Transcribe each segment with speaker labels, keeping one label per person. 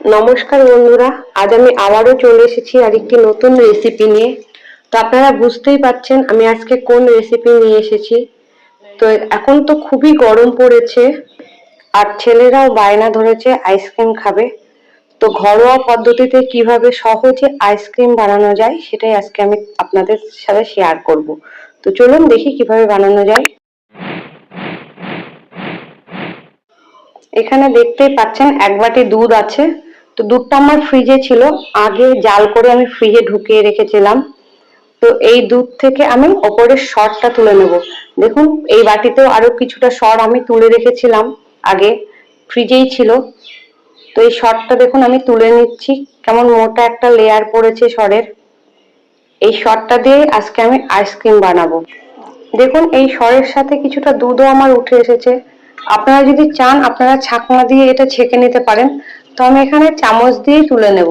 Speaker 1: নমস্কার বন্ধুরা, আজ আমি আবারও চলে এসেছি আর একটি নতুন রেসিপি নিয়ে। তো আপনারা বুঝতেই পাচ্ছেন আমি আজকে কোন রেসিপি নিয়ে এসেছি। তো এখন তো খুবই গরম পড়েছে, আর ছেলেরাও বায়না ধরেছে আইসক্রিম খাবে। তো ঘরোয়া পদ্ধতিতে কীভাবে সহজে আইসক্রিম বানানো যায় সেটাই আজকে আমি আপনাদের সাথে শেয়ার করব। তো চলুন দেখি কীভাবে বানানো যায়। এখানে দেখতেই পাচ্ছেন এক বাটি দুধ আছে। তো দুধটা আমার ফ্রিজে ছিল। আগে জাল করে আমি ফ্রিজে ঢুকিয়ে রেখেছিলাম। তো এই দুধ থেকে আমি ওপরের সরটা তুলে নেব। দেখুন, এই বাটিতেও আরও কিছুটা সর আমি তুলে রেখেছিলাম আগে। ফ্রিজেই ছিল। তো এই সরটা দেখুন, আমি তুলে নিচ্ছি। কেমন মোটা একটা লেয়ার পড়েছে সরের। এই সরটা দিয়ে আজকে আমি আইসক্রিম বানাবো। দেখুন, এই সরের সাথে কিছুটা দুধও আমার উঠে এসেছে। আপনারা যদি চান, আপনারা ছাকনা দিয়ে এটা ছেঁকে নিতে পারেন। তো আমি এখানে চামচ দিয়েই তুলে নেব।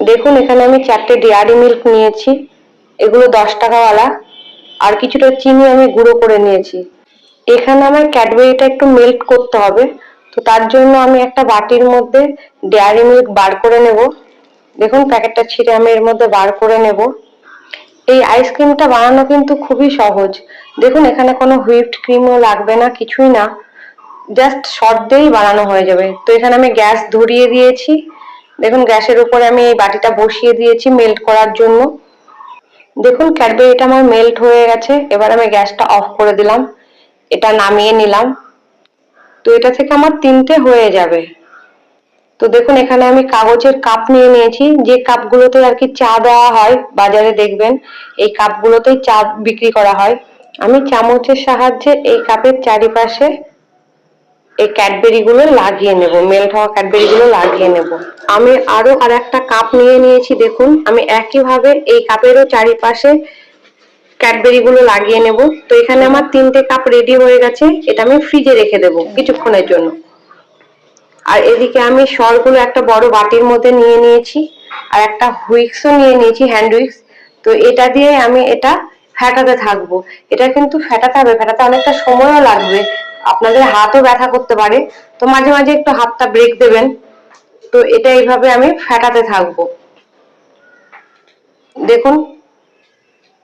Speaker 1: দেখুন, এখানে আমি চারটে ডেয়ারি মিল্ক নিয়েছি। এগুলো দশ টাকাওয়ালা। আর কিছুটা চিনি আমি গুঁড়ো করে নিয়েছি। এখানে আমার ক্যাডবেরিটা একটু মেল্ট করতে হবে। তো তার জন্য আমি একটা বাটির মধ্যে ডেয়ারি মিল্ক বার করে নেব। দেখুন, প্যাকেটটা ছিঁড়ে আমি এর মধ্যে বার করে নেব। এই আইসক্রিমটা বানানো কিন্তু খুবই সহজ। দেখুন, এখানে কোনো হুইপড ক্রিমও লাগবে না, কিছুই না। জাস্ট শর্ট দিয়েই বানানো হয়ে যাবে। তো এখানে আমি গ্যাস ধরিয়ে দিয়েছি। দেখুন, গ্যাসের উপরে আমি এই বাটিটা বসিয়ে দিয়েছি মেল্ট করার জন্য। দেখুন ক্যাডবেরিটা আমার মেল্ট হয়ে গেছে। এবার আমি গ্যাসটা অফ করে দিলাম। এটা নামিয়ে নিলাম। তো এটা থেকে আমার তিনটে হয়ে যাবে। তো দেখুন, এখানে আমি কাগজের কাপ নিয়ে নিয়েছি। যে কাপগুলোতে আর কি চা দেওয়া হয়, বাজারে দেখবেন, এই কাপগুলোতেই চা বিক্রি করা হয়। আমি চামচের সাহায্যে এই কাপের চারিপাশে এই ক্যাডবেরি গুলো লাগিয়ে নেব মেল্ট হওয়া ক্যাডবেরি গুলো লাগিয়ে নেব। আমি আরও আর একটা কাপ নিয়ে নিয়েছি, দেখুন। আমি একইভাবে এই কাপেরও চারিপাশে ক্যাডবেরি গুলো লাগিয়ে নেব। তো এখানে আমার তিনটে কাপ রেডি হয়ে গেছে, এটা আমি ফ্রিজে রেখে দেবো কিছুক্ষণের জন্য। আর এদিকে আমি সরগুলো একটা বড় বাটির মধ্যে নিয়ে নিয়েছি, আর একটা হুইক্সও নিয়ে নিয়েছি হ্যান্ড হুইক্স তো এটা দিয়ে আমি এটা ফেটাতে থাকব। এটা কিন্তু ফেটাতে হবে, ফেটাতে অনেকটা সময়ও লাগবে। আপনাদের হাতও ব্যথা করতে পারে। তো মাঝে মাঝে একটু হাতটা ব্রেক দেবেন। তো এটা এইভাবে আমি ফেটাতে থাকব। দেখুন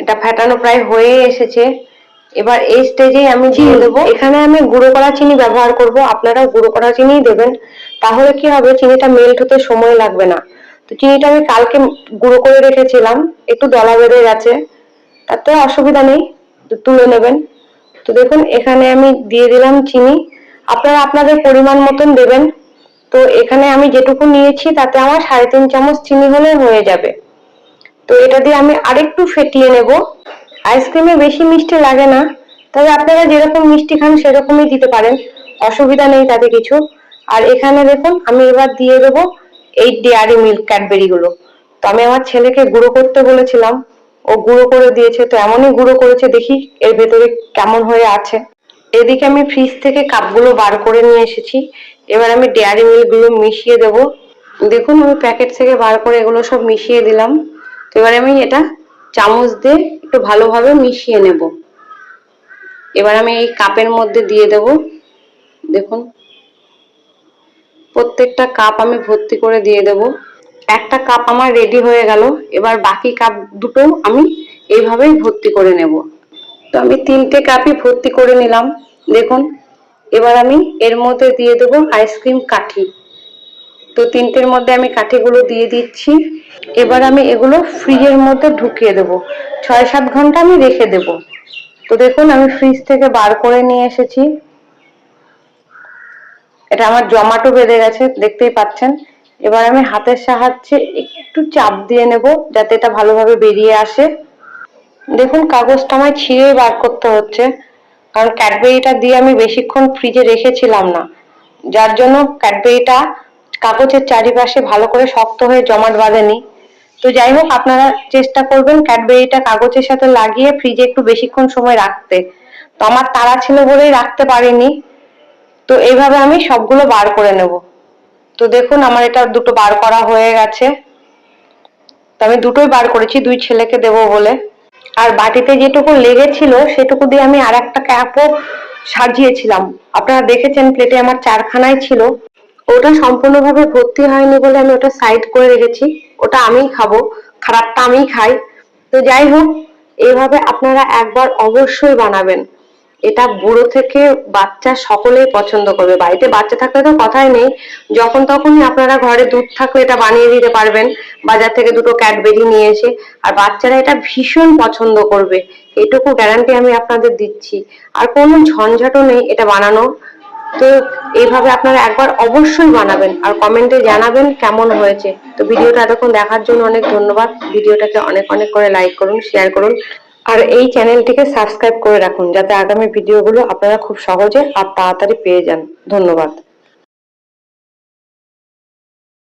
Speaker 1: এটা ফেটানো প্রায় হয়ে এসেছে। এবার এই স্টেজে আমি দিয়ে দেবো। এখানে আমি গুঁড়ো করা চিনি ব্যবহার করব। আপনারা গুঁড়ো করা চিনিই দেবেন। তাহলে কি হবে চিনিটা মেল্ট হতে সময় লাগবে না। তো চিনিটা আমি কালকে গুঁড়ো করে রেখেছিলাম। একটু দলা বেড়ে গেছে। তাতে অসুবিধা নেই। তুলে নেবেন। তো দেখুন, এখানে আমি দিয়ে দিলাম চিনি। আপনারা আপনাদের পরিমাণ মতন দেবেন। তো এখানে আমি যেটুকু নিয়েছি, তাতে আমার সাড়ে তিন চামচ চিনি হলে হয়ে যাবে। তো এটা দিয়ে আমি আরেকটু ফেটিয়ে নেব। আইসক্রিমে বেশি মিষ্টি লাগে না, তবে আপনারা যেরকম মিষ্টি খান সেরকমই দিতে পারেন। অসুবিধা নেই তাতে কিছু। আর এখানে দেখুন, আমি এবার দিয়ে দেবো এই ডেয়ারি মিল্ক ক্যাডবেরি গুলো তো আমি আমার ছেলেকে গুঁড়ো করতে বলেছিলাম। ও গুঁড়ো করে দিয়েছে, তো এমনই গুঁড়ো করেছে দেখি এর ভেতরে কেমন হয়ে আছে। এদিকে আমি ফ্রিজ থেকে কাপগুলো বার করে নিয়ে এসেছি। এবার আমি ডেয়ারি মিল্কগুলো মিশিয়ে দেব। দেখুন, আমি প্যাকেট থেকে বার করে এগুলো সব মিশিয়ে দিলাম। তো এবার আমি এটা চামচ দিয়ে একটু ভালোভাবে মিশিয়ে নেব। এবার আমি এই কাপের মধ্যে দিয়ে দেব। দেখুন, প্রত্যেকটা কাপ আমি ভর্তি করে দিয়ে দেব। একটা কাপ আমার রেডি হয়ে গেল, এবার বাকি কাপ দুটো আমি এইভাবেই ভর্তি করে নেব। তো আমি তিনটে কাপই ভর্তি করে নিলাম, দেখুন। এবার আমি এর মধ্যে দিয়ে দেবো আইসক্রিম কাঠি। তো তিনটের মধ্যে আমি কাঠিগুলো দিয়ে দিচ্ছি, এবার আমি এগুলো ফ্রিজের মধ্যে ঢুকিয়ে দেব। ছয় সাত ঘণ্টা আমি রেখে দেব। তো দেখুন, আমি ফ্রিজ থেকে বার করে নিয়ে এসেছি। এটা আমার জমাটো বেঁধে গেছে, দেখতেই পাচ্ছেন। এবার আমি হাতের সাহায্যে একটু চাপ দিয়ে নেব, যাতে এটা ভালোভাবে বেরিয়ে আসে। দেখুন, কাগজটা আমায় ছিঁড়ে বার করতে হচ্ছে, কারণ ক্যাডবেরিটা দিয়ে আমি বেশিক্ষণ ফ্রিজে রেখেছিলাম না। যার জন্য ক্যাডবেরিটা কাগজের চারিপাশে ভালো করে শক্ত হয়ে জমাট বাঁধেনি। তো যাই হোক, আপনারা চেষ্টা করবেন ক্যাডবেরিটা কাগজের সাথে লাগিয়ে ফ্রিজে একটু বেশিক্ষণ সময় রাখতে। তো আমার তাড়া ছিল বলেই রাখতে পারিনি। তো এইভাবে আমি সবগুলো বার করে নেব। তো দেখুন, আমার এটা দুটো বার করা হয়ে গেছে। তো আমি দুটোই বার করেছি, দুই ছেলেকে দেব বলে। আর বাটিতে যেটুকু লেগেছিল, সেটুকু দিয়ে আমি আর একটা ক্যাপও সাজিয়েছিলাম। আপনারা দেখেছেন প্লেটে আমার চারখানাই ছিল। ওটা সম্পূর্ণভাবে ভর্তি হয়নি বলে আমি ওটা সাইড করে রেখেছি। ওটা আমিই খাব, খারাপটা আমিই খাই। তো যাই হোক, এভাবে আপনারা একবার অবশ্যই বানাবেন। এটা বুড়ো থেকে বাচ্চা সকলেই পছন্দ করবে। বাড়িতে বাচ্চা থাকলে তো কথাই নেই। যখন তখনই আপনারা ঘরে দুধ থাকলে এটা বানিয়ে দিতে পারবেন। বাজার থেকে দুটো ক্যাডবেরি নিয়ে এসে। আর বাচ্চারা এটা ভীষণ পছন্দ করবে। এটুকু গ্যারান্টি আমি আপনাদের দিচ্ছি। আর কোনো ঝঞ্ঝাটও নেই এটা বানানো। তো এইভাবে আপনারা একবার অবশ্যই বানাবেন। আর কমেন্টে জানাবেন কেমন হয়েছে। তো ভিডিওটা এতক্ষণ দেখার জন্য অনেক ধন্যবাদ। ভিডিওটাকে অনেক অনেক করে লাইক করুন শেয়ার করুন। আর এই চ্যানেলটিকে সাবস্ক্রাইব করে রাখুন, যাতে আগামী ভিডিওগুলো আপনারা খুব সহজে আর তাড়াতাড়ি পেয়ে যান। ধন্যবাদ।